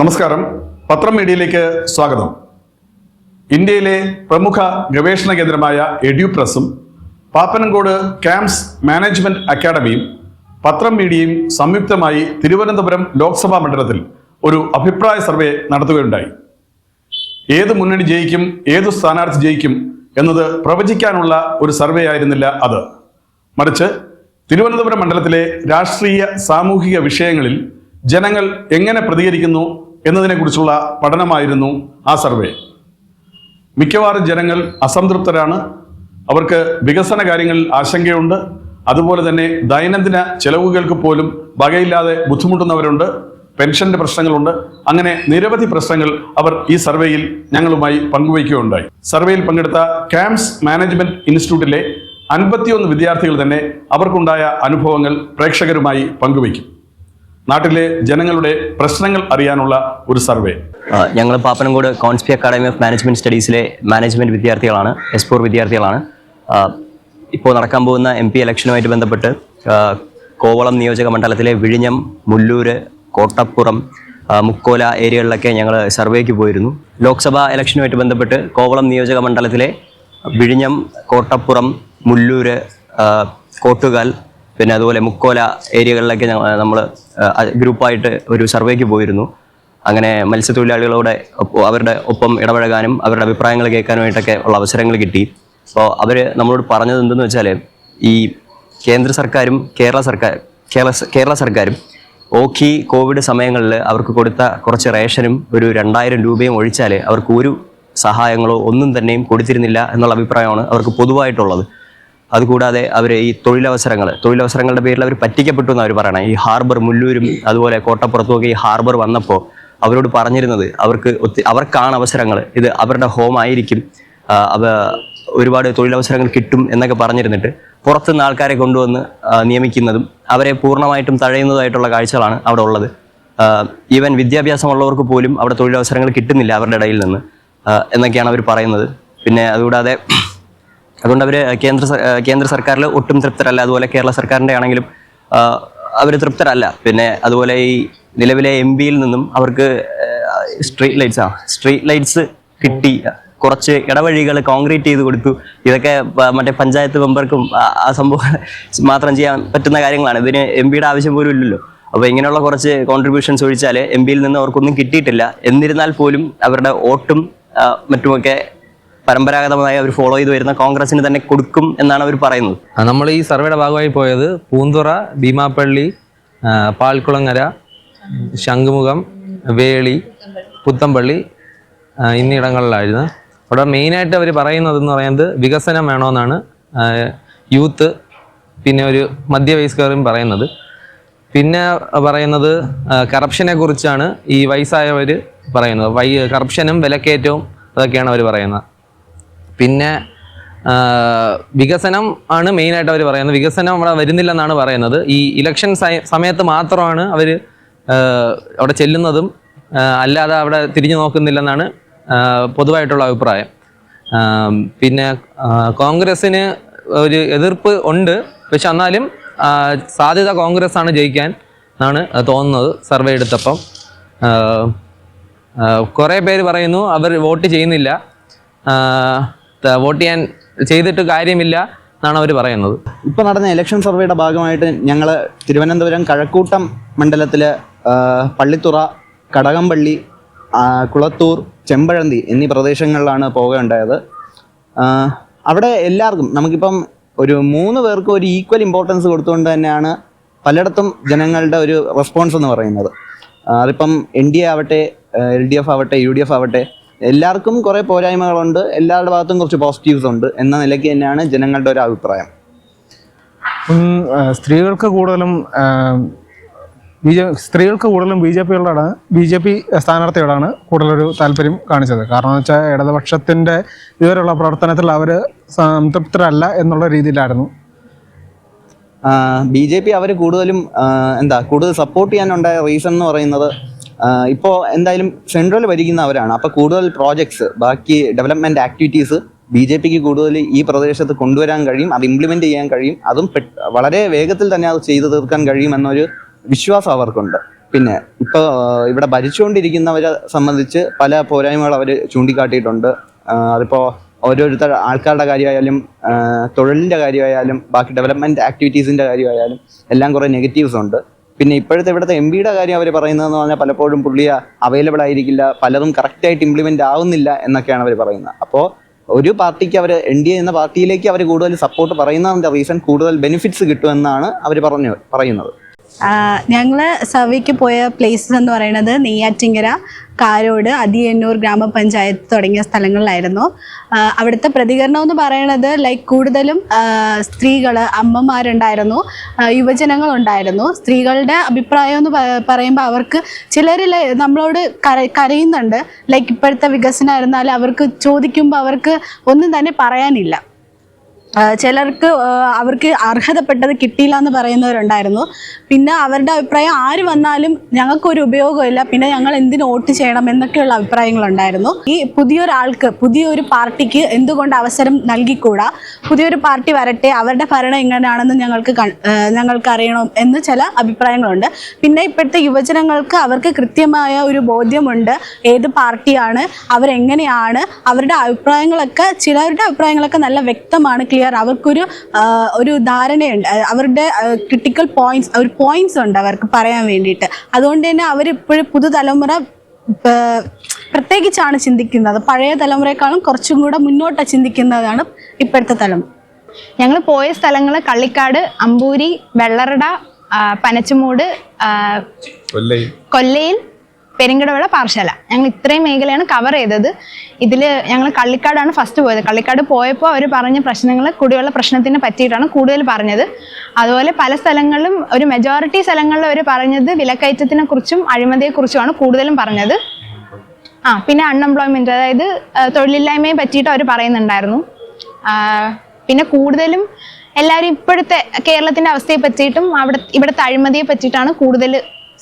നമസ്കാരം. പത്രം മീഡിയയിലേക്ക് സ്വാഗതം. ഇന്ത്യയിലെ പ്രമുഖ ഗവേഷണ കേന്ദ്രമായ എഡ്യൂപ്രസും പാപ്പനംകോട് ക്യാമ്പ്സ് മാനേജ്മെന്റ് അക്കാദമിയും പത്രം മീഡിയയും സംയുക്തമായി തിരുവനന്തപുരം ലോക്സഭാ മണ്ഡലത്തിൽ ഒരു അഭിപ്രായ സർവേ നടത്തുകയുണ്ടായി. ഏത് മുന്നണി ജയിക്കും ഏതു സ്ഥാനാർത്ഥി ജയിക്കും എന്നത് പ്രവചിക്കാനുള്ള ഒരു സർവേ ആയിരുന്നില്ല അത്. മറിച്ച് തിരുവനന്തപുരം മണ്ഡലത്തിലെ രാഷ്ട്രീയ സാമൂഹിക വിഷയങ്ങളിൽ ജനങ്ങൾ എങ്ങനെ പ്രതികരിക്കുന്നു എന്നതിനെക്കുറിച്ചുള്ള പഠനമായിരുന്നു ആ സർവേ. മിക്കവാറും ജനങ്ങൾ അസംതൃപ്തരാണ്. അവർക്ക് വികസന കാര്യങ്ങളിൽ ആശങ്കയുണ്ട്. അതുപോലെ തന്നെ ദൈനംദിന ചെലവുകൾക്ക് പോലും വകയില്ലാതെ ബുദ്ധിമുട്ടുന്നവരുണ്ട്. പെൻഷന്റെ പ്രശ്നങ്ങളുണ്ട്. അങ്ങനെ നിരവധി പ്രശ്നങ്ങൾ അവർ ഈ സർവേയിൽ ഞങ്ങളുമായി പങ്കുവയ്ക്കുകയുണ്ടായി. സർവേയിൽ പങ്കെടുത്ത ക്യാമ്പ്സ് മാനേജ്മെന്റ് ഇൻസ്റ്റിറ്റ്യൂട്ടിലെ അൻപത്തിയൊന്ന് വിദ്യാർത്ഥികൾ തന്നെ അവർക്കുണ്ടായ അനുഭവങ്ങൾ പ്രേക്ഷകരുമായി പങ്കുവയ്ക്കും. നാട്ടിലെ ജനങ്ങളുടെ പ്രശ്നങ്ങൾ അറിയാനുള്ള ഒരു സർവേ. ഞങ്ങൾ പാപ്പനംകോട് കോൺസ്പി അക്കാഡമി ഓഫ് മാനേജ്മെന്റ് സ്റ്റഡീസിലെ മാനേജ്മെന്റ് വിദ്യാർത്ഥികളാണ് എസ് ഫോർ വിദ്യാർത്ഥികളാണ്. ഇപ്പോൾ നടക്കാൻ പോകുന്ന എം പി ഇലക്ഷനുമായിട്ട് ബന്ധപ്പെട്ട് കോവളം നിയോജക മണ്ഡലത്തിലെ വിഴിഞ്ഞം മുല്ലൂര് കോട്ടപ്പുറം മുക്കോല ഏരിയകളിലൊക്കെ ഞങ്ങൾ സർവേക്ക് പോയിരുന്നു. ലോക്സഭാ ഇലക്ഷനുമായിട്ട് ബന്ധപ്പെട്ട് കോവളം നിയോജക മണ്ഡലത്തിലെ വിഴിഞ്ഞം കോട്ടപ്പുറം മുല്ലൂര് കോട്ടുകാൽ പിന്നെ അതുപോലെ മുക്കോല ഏരിയകളിലൊക്കെ നമ്മൾ ഗ്രൂപ്പായിട്ട് ഒരു സർവേക്ക് പോയിരുന്നു. അങ്ങനെ മത്സ്യത്തൊഴിലാളികളോടെ അവരുടെ ഒപ്പം ഇടപഴകാനും അവരുടെ അഭിപ്രായങ്ങൾ കേൾക്കാനുമായിട്ടൊക്കെ ഉള്ള അവസരങ്ങൾ കിട്ടി. അപ്പോൾ അവർ നമ്മളോട് പറഞ്ഞത് എന്തെന്ന് വെച്ചാൽ ഈ കേന്ദ്ര സർക്കാരും കേരള സർക്കാർ കേരള കേരള സർക്കാരും ഓഖി കോവിഡ് സമയങ്ങളിൽ അവർക്ക് കൊടുത്ത കുറച്ച് റേഷനും ഒരു രണ്ടായിരം രൂപയും ഒഴിച്ചാൽ അവർക്ക് ഒരു സഹായങ്ങളോ ഒന്നും തന്നെയും കൊടുത്തിരുന്നില്ല എന്നുള്ള അഭിപ്രായമാണ് അവർക്ക് പൊതുവായിട്ടുള്ളത്. അതുകൂടാതെ അവർ ഈ തൊഴിലവസരങ്ങൾ തൊഴിലവസരങ്ങളുടെ പേരിൽ അവർ പറ്റിക്കപ്പെട്ടു എന്ന് അവർ പറയണം. ഈ ഹാർബർ മുല്ലൂരും അതുപോലെ കോട്ടപ്പുറത്തുമൊക്കെ ഈ ഹാർബർ വന്നപ്പോൾ അവരോട് പറഞ്ഞിരുന്നത് അവർക്ക് ഒത്തി അവർക്കാണ് അവസരങ്ങൾ ഇത് അവരുടെ ഹോം ആയിരിക്കും. അവ ഒരുപാട് തൊഴിലവസരങ്ങൾ കിട്ടും എന്നൊക്കെ പറഞ്ഞിരുന്നിട്ട് പുറത്തുനിന്ന് ആൾക്കാരെ കൊണ്ടുവന്ന് നിയമിക്കുന്നതും അവരെ പൂർണമായിട്ടും തഴയുന്നതായിട്ടുള്ള കാഴ്ചകളാണ് അവിടെ ഉള്ളത്. ഈവൻ വിദ്യാഭ്യാസമുള്ളവർക്ക് പോലും അവിടെ തൊഴിലവസരങ്ങൾ കിട്ടുന്നില്ല അവരുടെ ഇടയിൽ നിന്ന് എന്നൊക്കെയാണ് അവർ പറയുന്നത്. പിന്നെ അതുകൂടാതെ അതുകൊണ്ട് അവർ കേന്ദ്ര കേന്ദ്ര സർക്കാരിൽ ഒട്ടും തൃപ്തരല്ല. അതുപോലെ കേരള സർക്കാരിന്റെ ആണെങ്കിലും അവർ തൃപ്തരല്ല. പിന്നെ അതുപോലെ ഈ നിലവിലെ എം പിയിൽ നിന്നും അവർക്ക് സ്ട്രീറ്റ് ലൈറ്റ്സ് ആ സ്ട്രീറ്റ് ലൈറ്റ്സ് കിട്ടി. കുറച്ച് ഇടവഴികൾ കോൺക്രീറ്റ് ചെയ്ത് കൊടുത്തു. ഇതൊക്കെ മറ്റേ പഞ്ചായത്ത് മെമ്പർക്കും ആ- സംഭവം മാത്രം ചെയ്യാൻ പറ്റുന്ന കാര്യങ്ങളാണ്. ഇതിന് എം പിയുടെ ആവശ്യം പോലും ഇല്ലല്ലോ. അപ്പോൾ ഇങ്ങനെയുള്ള കുറച്ച് കോൺട്രിബ്യൂഷൻസ് ഒഴിച്ചാൽ എം പിയിൽ നിന്ന് അവർക്കൊന്നും കിട്ടിയിട്ടില്ല. എന്നിരുന്നാൽ പോലും അവരുടെ വോട്ടും മറ്റുമൊക്കെ പരമ്പരാഗതമായി അവർ ഫോളോ ചെയ്ത് വരുന്ന കോൺഗ്രസിന് തന്നെ കൊടുക്കും എന്നാണ് അവർ പറയുന്നത്. നമ്മൾ ഈ സർവേയുടെ ഭാഗമായി പോയത് പൂന്തുറ ഭീമാപ്പള്ളി പാൽക്കുളങ്ങര ശംഖുമുഖം വേളി പുത്തമ്പള്ളി എന്നിടങ്ങളിലായിരുന്നു അവിടെ മെയിനായിട്ട് അവർ പറയുന്നതെന്ന് പറയുന്നത് വികസനം വേണമെന്നാണ് യൂത്ത് പിന്നെ ഒരു മധ്യവയസ്കരും പറയുന്നത്. പിന്നെ പറയുന്നത് കറപ്ഷനെ കുറിച്ചാണ് ഈ വയസ്സായവർ പറയുന്നത്. വൈ കറപ്ഷനും വിലക്കയറ്റവും അതൊക്കെയാണ് അവർ പറയുന്നത്. പിന്നെ വികസനം ആണ് മെയിനായിട്ട് അവർ പറയുന്നത്. വികസനം അവിടെ വരുന്നില്ലെന്നാണ് പറയുന്നത്. ഈ ഇലക്ഷൻ സമയത്ത് മാത്രമാണ് അവർ അവിടെ ചെല്ലുന്നതും അല്ലാതെ അവിടെ തിരിഞ്ഞു നോക്കുന്നില്ലെന്നാണ് പൊതുവായിട്ടുള്ള അഭിപ്രായം. പിന്നെ കോൺഗ്രസ്സിന് ഒരു എതിർപ്പ് ഉണ്ട്. പക്ഷെ എന്നാലും സാധ്യത കോൺഗ്രസ് ആണ് ജയിക്കാൻ എന്നാണ് തോന്നുന്നത് സർവേ എടുത്തപ്പം. കുറേ പേര് പറയുന്നു അവർ വോട്ട് ചെയ്യുന്നില്ല. വോട്ട് ചെയ്യാൻ ചെയ്തിട്ട് കാര്യമില്ല എന്നാണ് അവർ പറയുന്നത്. ഇപ്പോൾ നടന്ന ഇലക്ഷൻ സർവേയുടെ ഭാഗമായിട്ട് ഞങ്ങൾ തിരുവനന്തപുരം കഴക്കൂട്ടം മണ്ഡലത്തിലെ പള്ളിത്തുറ കടകംപള്ളി കുളത്തൂർ ചെമ്പഴന്തി എന്നീ പ്രദേശങ്ങളിലാണ് പോകേണ്ടത് അവിടെ എല്ലാവർക്കും നമുക്കിപ്പം ഒരു മൂന്ന് പേർക്കും ഒരു ഈക്വൽ ഇമ്പോർട്ടൻസ് കൊടുത്തുകൊണ്ട് തന്നെയാണ് പലയിടത്തും ജനങ്ങളുടെ ഒരു റെസ്പോൺസ് എന്ന് പറയുന്നത്. അതിപ്പം എൻ ഡി എ ആവട്ടെ എൽ ഡി എഫ് ആവട്ടെ യു ഡി എഫ് ആവട്ടെ എല്ലാവർക്കും കുറേ പോരായ്മകളുണ്ട്. എല്ലാവരുടെ ഭാഗത്തും കുറച്ച് പോസിറ്റീവ്സ് ഉണ്ട്. എന്ന നിലയ്ക്ക് തന്നെയാണ് ജനങ്ങളുടെ ഒരു അഭിപ്രായം. സ്ത്രീകൾക്ക് കൂടുതലും ബി ജെ സ്ത്രീകൾക്ക് കൂടുതലും ബി ജെ പിയോടാണ് ബി ജെ പി സ്ഥാനാർത്ഥിയോടാണ് കൂടുതലൊരു താല്പര്യം കാണിച്ചത്. കാരണം എന്ന് വെച്ചാൽ ഇടതുപക്ഷത്തിന്റെ ഇതുവരെയുള്ള പ്രവർത്തനത്തിൽ അവർ സംതൃപ്തരല്ല എന്നുള്ള രീതിയിലായിരുന്നു. ബി ജെ പി അവർ കൂടുതലും എന്താ കൂടുതൽ സപ്പോർട്ട് ചെയ്യാനുണ്ടായ റീസൺ എന്ന് പറയുന്നത് ഇപ്പോൾ എന്തായാലും സെൻട്രൽ ഭരിക്കുന്നവരാണ്. അപ്പോൾ കൂടുതൽ പ്രോജക്ട്സ് ബാക്കി ഡെവലപ്മെന്റ് ആക്ടിവിറ്റീസ് ബി ജെ പിക്ക് കൂടുതൽ ഈ പ്രദേശത്ത് കൊണ്ടുവരാൻ കഴിയും അത് ഇംപ്ലിമെന്റ് ചെയ്യാൻ കഴിയും. അതും വളരെ വേഗത്തിൽ തന്നെ അത് ചെയ്തു തീർക്കാൻ കഴിയുമെന്നൊരു വിശ്വാസം അവർക്കുണ്ട്. പിന്നെ ഇപ്പോൾ ഇവിടെ ഭരിച്ചുകൊണ്ടിരിക്കുന്നവരെ സംബന്ധിച്ച് പല പോരായ്മകൾ അവർ ചൂണ്ടിക്കാട്ടിയിട്ടുണ്ട്. അതിപ്പോൾ ഓരോരുത്തർ ആൾക്കാരുടെ കാര്യമായാലും തൊഴിലിന്റെ കാര്യമായാലും ബാക്കി ഡെവലപ്മെന്റ് ആക്ടിവിറ്റീസിന്റെ കാര്യമായാലും എല്ലാം കുറേ നെഗറ്റീവ്സ് ഉണ്ട്. പിന്നെ ഇപ്പോഴത്തെ ഇവിടുത്തെ എം പിയുടെ കാര്യം അവർ പറയുന്നതെന്ന് പറഞ്ഞാൽ പലപ്പോഴും പുള്ളിയ അവൈലബിൾ ആയിരിക്കില്ല പലതും കറക്റ്റായിട്ട് ഇംപ്ലിമെന്റ് ആവുന്നില്ല എന്നൊക്കെയാണ് അവർ പറയുന്നത്. അപ്പോൾ ഒരു പാർട്ടിക്ക് അവർ എൻ ഡി എ എന്ന പാർട്ടിയിലേക്ക് അവർ കൂടുതൽ സപ്പോർട്ട് പറയുന്നതിന്റെ റീസൺ കൂടുതൽ ബെനിഫിറ്റ്സ് കിട്ടുമെന്നാണ് അവർ പറഞ്ഞു പറയുന്നത്. ഞങ്ങൾ സർവേക്ക് പോയ പ്ലേസസ് എന്ന് പറയുന്നത് നെയ്യാറ്റിങ്കര കാരോട് അതിയന്നൂർ ഗ്രാമപഞ്ചായത്ത് തുടങ്ങിയ സ്ഥലങ്ങളിലായിരുന്നു. അവിടുത്തെ പ്രതികരണം എന്ന് പറയുന്നത് ലൈക്ക് കൂടുതലും സ്ത്രീകൾ അമ്മമാരുണ്ടായിരുന്നു. യുവജനങ്ങളുണ്ടായിരുന്നു. സ്ത്രീകളുടെ അഭിപ്രായം എന്ന് പറയുമ്പോൾ അവർക്ക് ചിലർ നമ്മളോട് കര കരയുന്നുണ്ട്. ലൈക്ക് ഇപ്പോഴത്തെ വികസനമായിരുന്നാലും അവർക്ക് ചോദിക്കുമ്പോൾ അവർക്ക് ഒന്നും തന്നെ പറയാനില്ല. ചിലർക്ക് അവർക്ക് അർഹതപ്പെട്ടത് കിട്ടിയില്ല എന്ന് പറയുന്നവരുണ്ടായിരുന്നു. പിന്നെ അവരുടെ അഭിപ്രായം ആര് വന്നാലും ഞങ്ങൾക്കൊരു ഉപയോഗമില്ല പിന്നെ ഞങ്ങൾ എന്തിനു വോട്ട് ചെയ്യണം എന്നൊക്കെയുള്ള അഭിപ്രായങ്ങളുണ്ടായിരുന്നു. ഈ പുതിയൊരാൾക്ക് പുതിയൊരു പാർട്ടിക്ക് എന്തുകൊണ്ട് അവസരം നൽകിക്കൂടാ? പുതിയൊരു പാർട്ടി വരട്ടെ അവരുടെ ഭരണം എങ്ങനെയാണെന്ന് ഞങ്ങൾക്ക് ഞങ്ങൾക്ക് അറിയണം എന്ന് ചില അഭിപ്രായങ്ങളുണ്ട്. പിന്നെ ഇപ്പോഴത്തെ യുവജനങ്ങൾക്ക് അവർക്ക് കൃത്യമായ ഒരു ബോധ്യമുണ്ട് ഏത് പാർട്ടിയാണ് അവരെങ്ങനെയാണ് അവരുടെ അഭിപ്രായങ്ങളൊക്കെ ചിലരുടെ അഭിപ്രായങ്ങളൊക്കെ നല്ല വ്യക്തമാണ് ക്ലിയർ അവർക്കൊരു ഒരു ധാരണയുണ്ട്. അവരുടെ ക്രിട്ടിക്കൽ പോയിന്റ്സ് ഒരു പോയിന്റ്സ് ഉണ്ട് അവർക്ക് പറയാൻ വേണ്ടിയിട്ട്. അതുകൊണ്ട് തന്നെ അവരിപ്പോഴും പുതുതലമുറ പ്രത്യേകിച്ചാണ് ചിന്തിക്കുന്നത്. പഴയ തലമുറയെക്കാളും കുറച്ചും കൂടെ മുന്നോട്ട് ചിന്തിക്കുന്നതാണ് ഇപ്പോഴത്തെ തലമുറ. ഞങ്ങൾ പോയ സ്ഥലങ്ങൾ കള്ളിക്കാട് അമ്പൂരി വെള്ളറട പനച്ചുമൂട് കൊല്ലയിൽ പെരിങ്കടവിള പാർശാല ഞങ്ങൾ ഇത്രയും മേഖലയാണ് കവർ ചെയ്തത്. ഇതിൽ ഞങ്ങൾ കള്ളിക്കാടാണ് ഫസ്റ്റ് പോയത്. കള്ളിക്കാട് പോയപ്പോൾ അവർ പറഞ്ഞ പ്രശ്നങ്ങൾ കുടിവെള്ള പ്രശ്നത്തിനെ പറ്റിയിട്ടാണ് കൂടുതൽ പറഞ്ഞത്. അതുപോലെ പല സ്ഥലങ്ങളിലും ഒരു മെജോറിറ്റി സ്ഥലങ്ങളിൽ അവർ പറഞ്ഞത് വിലക്കയറ്റത്തിനെ കുറിച്ചും അഴിമതിയെക്കുറിച്ചുമാണ് കൂടുതലും പറഞ്ഞത്. ആ പിന്നെ അൺഎംപ്ലോയ്മെന്റ് അതായത് തൊഴിലില്ലായ്മയെ പറ്റിയിട്ട് അവർ പറയുന്നുണ്ടായിരുന്നു. പിന്നെ കൂടുതലും എല്ലാവരും ഇപ്പോഴത്തെ കേരളത്തിന്റെ അവസ്ഥയെ പറ്റിയിട്ടും അവിടെ ഇവിടുത്തെ അഴിമതിയെ പറ്റിയിട്ടാണ് കൂടുതൽ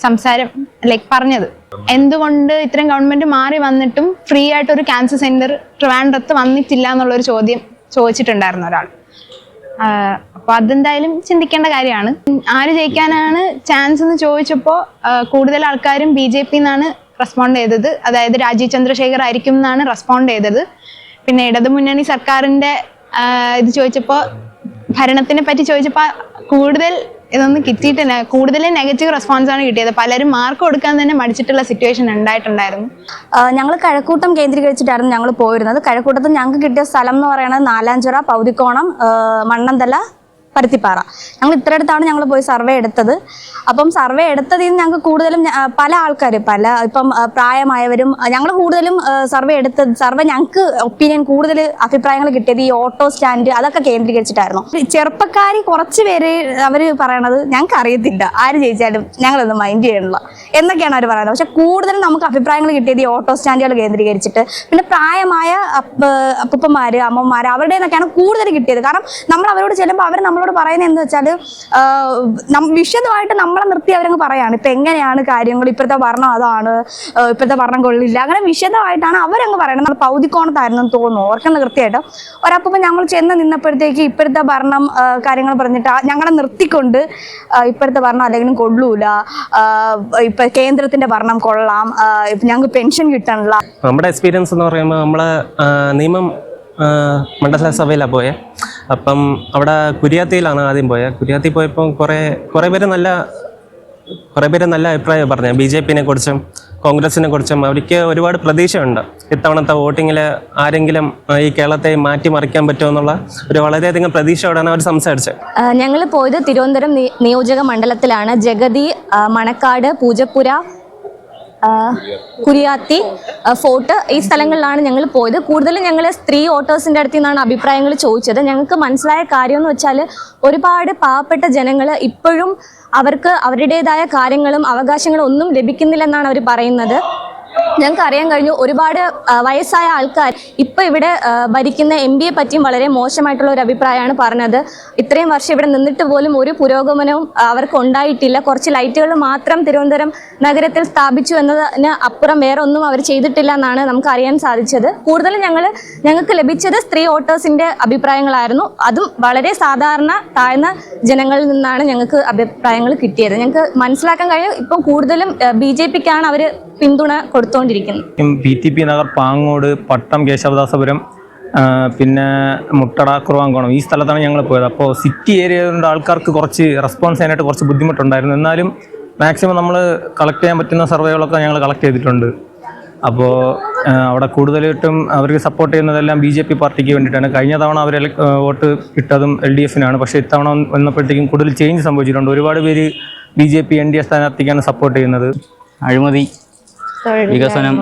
സംസാരം ലൈക്ക് പറഞ്ഞത്. എന്തുകൊണ്ട് ഇത്രയും ഗവൺമെന്റ് മാറി വന്നിട്ടും ഫ്രീ ആയിട്ട് ഒരു ക്യാൻസർ സെന്റർ ട്രിവാൻഡ്രത്ത് വന്നിട്ടില്ല എന്നുള്ളൊരു ചോദ്യം ചോദിച്ചിട്ടുണ്ടായിരുന്നു ഒരാൾ. അപ്പൊ അതെന്തായാലും ചിന്തിക്കേണ്ട കാര്യമാണ്. ആര് ജയിക്കാനാണ് ചാൻസ് എന്ന് ചോദിച്ചപ്പോൾ കൂടുതൽ ആൾക്കാരും ബി ജെ പി എന്നാണ് റെസ്പോണ്ട് ചെയ്തത്. അതായത് രാജീവ് ചന്ദ്രശേഖർ ആയിരിക്കും എന്നാണ് റെസ്പോണ്ട് ചെയ്തത്. പിന്നെ ഇടതു മുന്നണി സർക്കാരിന്റെ ഇത് ചോദിച്ചപ്പോൾ ഭരണത്തിനെ പറ്റി ചോദിച്ചപ്പോൾ കൂടുതൽ ഇതൊന്നും കിട്ടിയിട്ടില്ല. കൂടുതൽ നെഗറ്റീവ് റെസ്പോൺസ് ആണ് കിട്ടിയത്. പലരും മാർക്ക് കൊടുക്കാൻ തന്നെ മടിച്ചിട്ടുള്ള സിറ്റുവേഷൻ ഉണ്ടായിട്ടുണ്ടായിരുന്നു. ഞങ്ങൾ കഴക്കൂട്ടം കേന്ദ്രീകരിച്ചിട്ടായിരുന്നു ഞങ്ങൾ പോയിരുന്നത്. കഴക്കൂട്ടത്ത് ഞങ്ങൾക്ക് കിട്ടിയ സ്ഥലം എന്ന് പറയുന്നത് നാലാഞ്ചിറ പൗതിക്കോണം മണ്ണന്തല പരുത്തിപ്പാറ. ഞങ്ങൾ ഇത്രയിടത്താണ് ഞങ്ങൾ പോയി സർവേ എടുത്തത്. അപ്പം സർവേ എടുത്തതിൽ നിന്ന് ഞങ്ങൾക്ക് കൂടുതലും പല ആൾക്കാർ പല ഇപ്പം പ്രായമായവരും ഞങ്ങൾ കൂടുതലും സർവേ എടുത്തത് സർവേ ഞങ്ങൾക്ക് ഒപ്പീനിയൻ കൂടുതൽ അഭിപ്രായങ്ങൾ കിട്ടിയത് ഈ ഓട്ടോ സ്റ്റാൻഡ് അതൊക്കെ കേന്ദ്രീകരിച്ചിട്ടായിരുന്നു. ചെറുപ്പക്കാർ കുറച്ച് പേര് അവർ പറയണത് ഞങ്ങൾക്ക് അറിയത്തില്ല. ആര് ജയിച്ചാലും ഞങ്ങളത് മൈൻഡ് ചെയ്യണില്ല. എന്നൊക്കെയാണ് അവർ പറയുന്നത്. പക്ഷെ കൂടുതലും നമുക്ക് അഭിപ്രായങ്ങൾ കിട്ടിയത് ഈ ഓട്ടോ സ്റ്റാൻഡുകൾ കേന്ദ്രീകരിച്ചിട്ട്. പിന്നെ പ്രായമായ അപ്പ അമ്മമാർ അവരുടെ നിന്നൊക്കെയാണ് കൂടുതൽ കിട്ടിയത്. കാരണം നമ്മൾ അവരോട് ചെല്ലുമ്പോൾ അവർ നമ്മളോട് പറയുന്നത് എന്ന് വെച്ചാൽ വിശദമായിട്ട് നമ്മളെ നിർത്തി അവരങ്ങ് പറയാണ്. ഇപ്പൊ എങ്ങനെയാണ് കാര്യങ്ങൾ? ഇപ്പോഴത്തെ ഭരണം അതാണ്. ഇപ്പോഴത്തെ ഭരണം കൊള്ളില്ല. അങ്ങനെ വിശദമായിട്ടാണ് അവരങ്ങ് പറയുന്നത് നമ്മൾ പൗതിക്കോണത്തായിരുന്നു തോന്നുന്നു. ഓർക്കുന്നത് കൃത്യമായിട്ട്. ഒരപ്പം ഞങ്ങൾ ചെന്ന് നിന്നപ്പോഴത്തേക്ക് ഇപ്പോഴത്തെ ഭരണം കാര്യങ്ങൾ പറഞ്ഞിട്ട് ഞങ്ങളെ നിർത്തിക്കൊണ്ട് ഇപ്പോഴത്തെ ഭരണം അല്ലെങ്കിലും കൊള്ളൂല. ഇപ്പൊ കേന്ദ്രത്തിന്റെ ഭരണം കൊള്ളാം. ഞങ്ങൾക്ക് പെൻഷൻ കിട്ടണില്ല. നമ്മുടെ എക്സ്പീരിയൻസ് എന്ന് പറയുമ്പോൾ നമ്മൾ നിയമം ആ, മണ്ഡലസഭയിലാണ് പോയത് അപ്പം അവിടെ കുര്യാത്തിയിലാണ് ആദ്യം പോയത് കുര്യാത്തി പോയപ്പോൾ കുറേ കുറേ പേര് നല്ല കുറേ പേര് നല്ല അഭിപ്രായം പറഞ്ഞു. ബി ജെ പിനെ കുറിച്ചും കോൺഗ്രസിനെ കുറിച്ചും അവർക്ക് ഒരുപാട് പ്രതീക്ഷയുണ്ട്. ഇത്തവണത്തെ വോട്ടിങ്ങിൽ ആരെങ്കിലും ഈ കേരളത്തെ മാറ്റിമറിക്കാൻ പറ്റുമെന്നുള്ള ഒരു വളരെയധികം പ്രതീക്ഷയോടെയാണ് അവർ സംസാരിച്ചത്. ഞങ്ങൾ പോയത് തിരുവനന്തപുരം നിയോജക മണ്ഡലത്തിലാണ്. ജഗതി മണക്കാട് പൂജപ്പുര കുരിയാത്തി ഫോർട്ട് ഈ സ്ഥലങ്ങളിലാണ് ഞങ്ങൾ പോയത്. കൂടുതലും ഞങ്ങൾ സ്ത്രീ ഓട്ടേഴ്സിന്റെ അടുത്ത് നിന്നാണ് അഭിപ്രായങ്ങൾ ചോദിച്ചത്. ഞങ്ങൾക്ക് മനസ്സിലായ കാര്യം എന്ന് വെച്ചാൽ ഒരുപാട് പാവപ്പെട്ട ജനങ്ങൾ ഇപ്പോഴും അവർക്ക് അവരുടേതായ കാര്യങ്ങളും അവകാശങ്ങളും ഒന്നും ലഭിക്കുന്നില്ലെന്നാണ് അവർ പറയുന്നത്. ഞങ്ങൾക്ക് അറിയാൻ കഴിഞ്ഞു ഒരുപാട് വയസ്സായ ആൾക്കാർ ഇപ്പോൾ ഇവിടെ ഭരിക്കുന്ന എം പിയെ പറ്റിയും വളരെ മോശമായിട്ടുള്ള ഒരു അഭിപ്രായമാണ് പറഞ്ഞത്. ഇത്രയും വർഷം ഇവിടെ നിന്നിട്ട് പോലും ഒരു പുരോഗമനവും അവർക്ക് ഉണ്ടായിട്ടില്ല. കുറച്ച് ലൈറ്റുകൾ മാത്രം തിരുവനന്തപുരം നഗരത്തിൽ സ്ഥാപിച്ചു എന്നതിന് അപ്പുറം വേറെ ഒന്നും അവർ ചെയ്തിട്ടില്ല എന്നാണ് നമുക്ക് അറിയാൻ സാധിച്ചത്. കൂടുതലും ഞങ്ങൾ ഞങ്ങൾക്ക് ലഭിച്ചത് സ്ത്രീ വോട്ടേഴ്സിന്റെ അഭിപ്രായങ്ങളായിരുന്നു. അതും വളരെ സാധാരണ താഴ്ന്ന ജനങ്ങളിൽ നിന്നാണ് ഞങ്ങൾക്ക് അഭിപ്രായങ്ങൾ കിട്ടിയത്. ഞങ്ങൾക്ക് മനസ്സിലാക്കാൻ കഴിയും ഇപ്പം കൂടുതലും ബി ജെ പിക്കാണ് അവർ പിന്തുണ കൊടുത്തുകൊണ്ടിരിക്കുന്നത് B T P Nagar Pangode Pattom Kesavadasapuram ആ, പിന്നെ മുട്ടട കുറുവാങ്കോണം ഈ സ്ഥലത്താണ് ഞങ്ങൾ പോയത്. അപ്പോൾ സിറ്റി ഏരിയയിലുള്ള ആൾക്കാർക്ക് കുറച്ച് റെസ്പോൺസ് ചെയ്യാനായിട്ട് കുറച്ച് ബുദ്ധിമുട്ടുണ്ടായിരുന്നു. എന്നാലും മാക്സിമം നമ്മൾ കളക്ട് ചെയ്യാൻ പറ്റുന്ന സർവേകളൊക്കെ ഞങ്ങൾ കളക്ട് ചെയ്തിട്ടുണ്ട്. അപ്പോൾ അവിടെ കൂടുതലായിട്ടും അവർക്ക് സപ്പോർട്ട് ചെയ്യുന്നതെല്ലാം ബി ജെ പി പാർട്ടിക്ക് വേണ്ടിയിട്ടാണ്. കഴിഞ്ഞ തവണ അവർ വോട്ട് ഇട്ടതും എൽ ഡി എഫിനാണ് പക്ഷേ ഇത്തവണ വന്നപ്പോഴത്തേക്കും കൂടുതൽ ചേഞ്ച് സംഭവിച്ചിട്ടുണ്ട്. ഒരുപാട് പേര് B J P N D A സ്ഥാനാർത്ഥിക്കാണ് support ചെയ്യുന്നത്. അഴിമതി വികസനം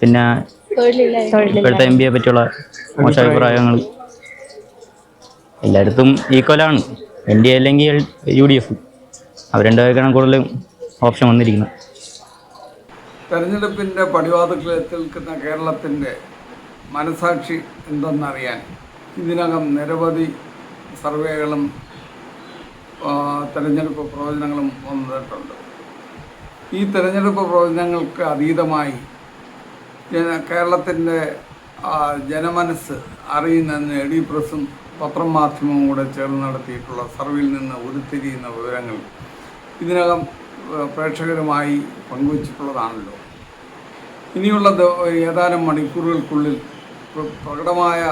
പിന്നെ ഇപ്പോഴത്തെ എം പിയെ പറ്റിയുള്ള മോശ അഭിപ്രായങ്ങൾ എല്ലായിടത്തും ഈക്വലാണ് എൻ ഡി എ അല്ലെങ്കിൽ യു ഡി എഫ് അവർ രണ്ടുപേർക്കാണ് കൂടുതലും ഓപ്ഷൻ വന്നിരിക്കുന്നത്. തെരഞ്ഞെടുപ്പിന്റെ പടിവാതിൽ എത്തി നിൽക്കുന്ന കേരളത്തിന്റെ മനസാക്ഷി എന്തെന്നറിയാൻ ഇതിനകം നിരവധി സർവേകളും തെരഞ്ഞെടുപ്പ് പ്രവചനങ്ങളും വന്നിട്ടുണ്ട്. ഈ തെരഞ്ഞെടുപ്പ് പ്രവചനങ്ങൾക്ക് അതീതമായി കേരളത്തിന്റെ ജനമനസ് അറിയുന്നതിന് എ ഡി പ്രസും പത്രമാധ്യമവും കൂടെ ചേർന്ന് നടത്തിയിട്ടുള്ള സർവേയിൽ നിന്ന് ഉരുത്തിരിയുന്ന വിവരങ്ങൾ ഇതിനകം പ്രേക്ഷകരുമായി പങ്കുവച്ചിട്ടുള്ളതാണല്ലോ. ഇനിയുള്ള ഏതാനും മണിക്കൂറുകൾക്കുള്ളിൽ പ്രകടമായ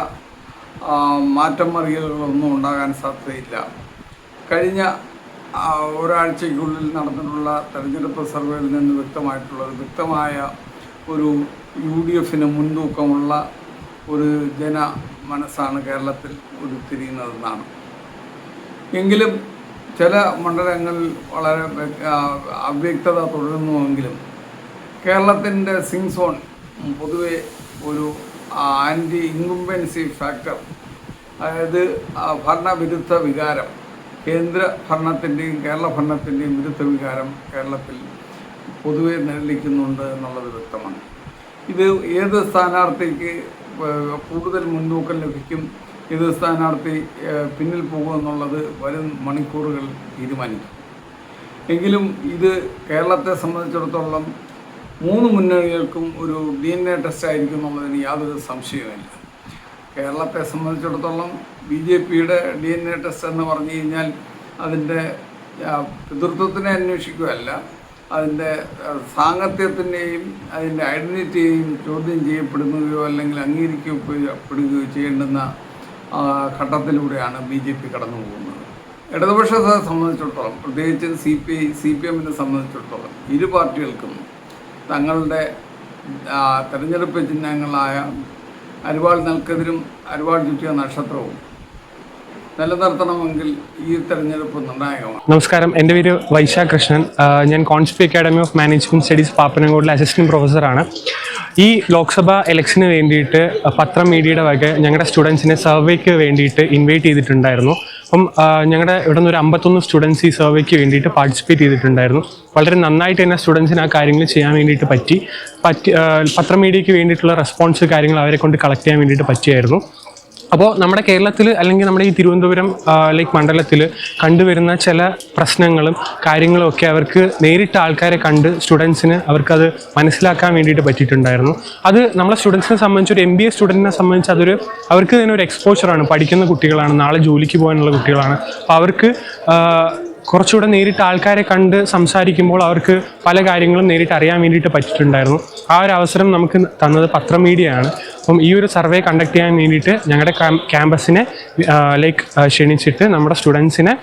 മാറ്റം മറിയലുകളൊന്നും ഉണ്ടാകാൻ സാധ്യതയില്ല. കഴിഞ്ഞ ഒരാഴ്ചയ്ക്കുള്ളിൽ നടന്നിട്ടുള്ള തെരഞ്ഞെടുപ്പ് സർവേയിൽ നിന്ന് വ്യക്തമായിട്ടുള്ള വ്യക്തമായ ഒരു യു ഡി എഫിന് മുൻതൂക്കമുള്ള ഒരു ജന മനസ്സാണ് കേരളത്തിൽ ഉരുത്തിരിയുന്നതെന്നാണ്. എങ്കിലും ചില മണ്ഡലങ്ങളിൽ വളരെ അവ്യക്തത തുടരുന്നുവെങ്കിലും കേരളത്തിന്റെ സിങ് സോൺ പൊതുവെ ഒരു ആന്റി ഇൻകുംബൻസി ഫാക്ടർ അതായത് ഭരണവിരുദ്ധ വികാരം കേന്ദ്ര ഭരണത്തിന്റെയും കേരള ഭരണത്തിന്റെയും വിരുദ്ധ വികാരം കേരളത്തിൽ പൊതുവെ നിലനിൽക്കുന്നുണ്ട് എന്നുള്ളത് വ്യക്തമാണ്. ഇത് ഏത് സ്ഥാനാർത്ഥിക്ക് കൂടുതൽ മുൻതൂക്കം ലഭിക്കും? ഏത് സ്ഥാനാർത്ഥി പിന്നിൽ പോകുമെന്നുള്ളത് വരും മണിക്കൂറുകൾ തീരുമാനിക്കും. എങ്കിലും ഇത് കേരളത്തെ സംബന്ധിച്ചിടത്തോളം മൂന്ന് മുന്നണികൾക്കും ഒരു ഡി എൻ എ ടെസ്റ്റ് ആയിരിക്കും എന്നുള്ളതിന് യാതൊരു സംശയവുമില്ല. കേരളത്തെ സംബന്ധിച്ചിടത്തോളം ബി ജെ പിയുടെ ഡി എൻ എ ടെസ്റ്റ് എന്ന് പറഞ്ഞു കഴിഞ്ഞാൽ അതിന്റെ പിതൃത്വത്തിനെ അന്വേഷിക്കുകയല്ല അതിന്റെ സാങ്കത്യത്തിന്റെയും അതിന്റെ ഐഡന്റിറ്റിയെയും ചോദ്യം ചെയ്യപ്പെടുകയോ അല്ലെങ്കിൽ അംഗീകരിക്കപ്പെടുകയോ ചെയ്യേണ്ടുന്ന ഘട്ടത്തിലൂടെയാണ് ബി ജെ പി കടന്നു പോകുന്നത്. ഇടതുപക്ഷത്തെ സംബന്ധിച്ചിടത്തോളം പ്രത്യേകിച്ച് C P I C P എമ്മിനെ സംബന്ധിച്ചിടത്തോളം ഇരു പാർട്ടികൾക്കും തങ്ങളുടെ തെരഞ്ഞെടുപ്പ് ചിഹ്നങ്ങളായ അരിവാൾ നൽക്കതിരും അരിവാൾ ചുറ്റിയ നക്ഷത്രവും നിലനിർത്തണമെങ്കിൽ ഈ തെരഞ്ഞെടുപ്പ് നിർണായകമാണ്. നമസ്കാരം. എന്റെ പേര് വൈശാഖ കൃഷ്ണൻ. ഞാൻ കോൺസ്പി അക്കാഡമി ഓഫ് മാനേജ്മെന്റ് സ്റ്റഡീസ് പാപ്പനംകോടിലെ അസിസ്റ്റന്റ് പ്രൊഫസറാണ് ഈ ലോക്സഭ ഇലക്ഷന് വേണ്ടിയിട്ട് പത്രം മീഡിയയുടെ വക ഞങ്ങളുടെ സ്റ്റുഡൻസിനെ സർവേക്ക് വേണ്ടിയിട്ട് ഇൻവൈറ്റ് ചെയ്തിട്ടുണ്ടായിരുന്നു. അപ്പം ഞങ്ങളുടെ ഇവിടെ നിന്ന് ഒരു അമ്പത്തൊന്ന് സ്റ്റുഡൻസ് ഈ സർവേക്ക് വേണ്ടിയിട്ട് പാർട്ടിസിപ്പേറ്റ് ചെയ്തിട്ടുണ്ടായിരുന്നു. വളരെ നന്നായിട്ട് തന്നെ സ്റ്റുഡൻസിന് ആ കാര്യങ്ങൾ ചെയ്യാൻ വേണ്ടിയിട്ട് പറ്റി. പറ്റി പത്രം മീഡിയയ്ക്ക് വേണ്ടിയിട്ടുള്ള റെസ്പോൺസ് കാര്യങ്ങൾ അവരെ കൊണ്ട് കളക്ട് ചെയ്യാൻ വേണ്ടിയിട്ട് പറ്റിയായിരുന്നു. അപ്പോൾ നമ്മുടെ കേരളത്തിൽ അല്ലെങ്കിൽ നമ്മുടെ ഈ തിരുവനന്തപുരം ലൈക്ക് മണ്ഡലത്തിൽ കണ്ടുവരുന്ന ചില പ്രശ്നങ്ങളും കാര്യങ്ങളും ഒക്കെ അവർക്ക് നേരിട്ട് ആൾക്കാരെ കണ്ട് സ്റ്റുഡൻസിന് അവർക്കത് മനസ്സിലാക്കാൻ വേണ്ടിയിട്ട് പറ്റിയിട്ടുണ്ടായിരുന്നു. അത് നമ്മളെ സ്റ്റുഡൻസിനെ സംബന്ധിച്ച് ഒരു എം ബി എ സ്റ്റുഡന്റിനെ സംബന്ധിച്ച് അതൊരു അവർക്ക് തന്നെ ഒരു എക്സ്പോഷറാണ് പഠിക്കുന്ന കുട്ടികളാണ് നാളെ ജോലിക്ക് പോകാനുള്ള കുട്ടികളാണ്. അപ്പോൾ അവർക്ക് കുറച്ചുകൂടെ നേരിട്ട് ആൾക്കാരെ കണ്ട് സംസാരിക്കുമ്പോൾ അവർക്ക് പല കാര്യങ്ങളും നേരിട്ട് അറിയാൻ വേണ്ടിയിട്ട് പറ്റിയിട്ടുണ്ടായിരുന്നു. ആ ഒരു അവസരം നമുക്ക് തന്നത് പത്രം മീഡിയയാണ് അപ്പം ഈ ഒരു സർവേ കണ്ടക്ട് ചെയ്യാൻ വേണ്ടിയിട്ട് ഞങ്ങളുടെ ക്യാമ്പസിനെ ലൈക്ക് ക്ഷണിച്ചിട്ട് നമ്മുടെ സ്റ്റുഡൻസിനെ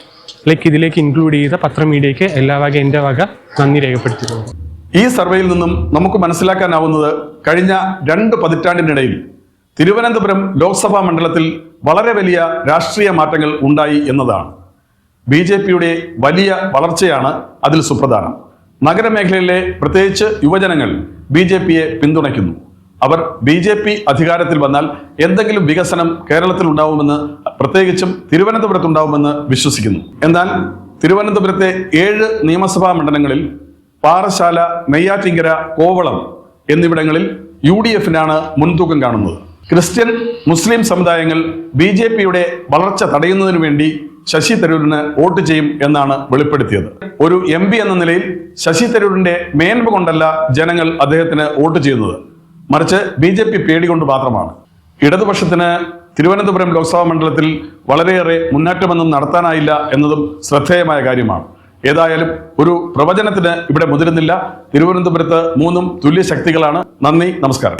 ലൈക്ക് ഇതിലേക്ക് ഇൻക്ലൂഡ് ചെയ്ത പത്രമീഡിയയ്ക്ക് എല്ലാ വക എന്റെ വക നന്ദി രേഖപ്പെടുത്തിയിരുന്നു ഈ സർവേയിൽ നിന്നും നമുക്ക് മനസ്സിലാക്കാനാവുന്നത് കഴിഞ്ഞ രണ്ട് പതിറ്റാണ്ടിനിടയിൽ തിരുവനന്തപുരം ലോക്സഭാ മണ്ഡലത്തിൽ വളരെ വലിയ രാഷ്ട്രീയ മാറ്റങ്ങൾ ഉണ്ടായി എന്നതാണ്. ബി ജെ പിയുടെ വലിയ വളർച്ചയാണ് അതിൽ സുപ്രധാനം. നഗരമേഖലയിലെ പ്രത്യേകിച്ച് യുവജനങ്ങൾ ബി ജെ പിയെ പിന്തുണയ്ക്കുന്നു. അവർ ബി ജെ പി അധികാരത്തിൽ വന്നാൽ എന്തെങ്കിലും വികസനം കേരളത്തിൽ ഉണ്ടാവുമെന്ന് പ്രത്യേകിച്ചും തിരുവനന്തപുരത്തുണ്ടാവുമെന്ന് വിശ്വസിക്കുന്നു. എന്നാൽ തിരുവനന്തപുരത്തെ ഏഴ് നിയമസഭാ മണ്ഡലങ്ങളിൽ പാറശാല നെയ്യാറ്റിങ്കര കോവളം എന്നിവിടങ്ങളിൽ യു ഡി എഫിനാണ് മുൻതൂക്കം കാണുന്നത്. ക്രിസ്ത്യൻ മുസ്ലിം സമുദായങ്ങൾ ബി ജെ പിയുടെ വളർച്ച തടയുന്നതിനു വേണ്ടി ശശി തരൂരിന് വോട്ട് ചെയ്യും എന്നാണ് വെളിപ്പെടുത്തിയത്. ഒരു എം എന്ന നിലയിൽ ശശി തരൂരിന്റെ മേന്മ കൊണ്ടല്ല ജനങ്ങൾ അദ്ദേഹത്തിന് വോട്ട് ചെയ്യുന്നത്. മറിച്ച് ബി ജെ പി പേടികൊണ്ട് മാത്രമാണ്. ഇടതുപക്ഷത്തിന് തിരുവനന്തപുരം ലോക്സഭാ മണ്ഡലത്തിൽ വളരെയേറെ മുന്നേറ്റമൊന്നും നടത്താനായില്ല എന്നതും ശ്രദ്ധേയമായ കാര്യമാണ്. ഏതായാലും ഒരു പ്രവചനത്തിന് ഇവിടെ മുതിരുന്നില്ല. തിരുവനന്തപുരത്ത് മൂന്നും തുല്യ ശക്തികളാണ്. നന്ദി നമസ്കാരം.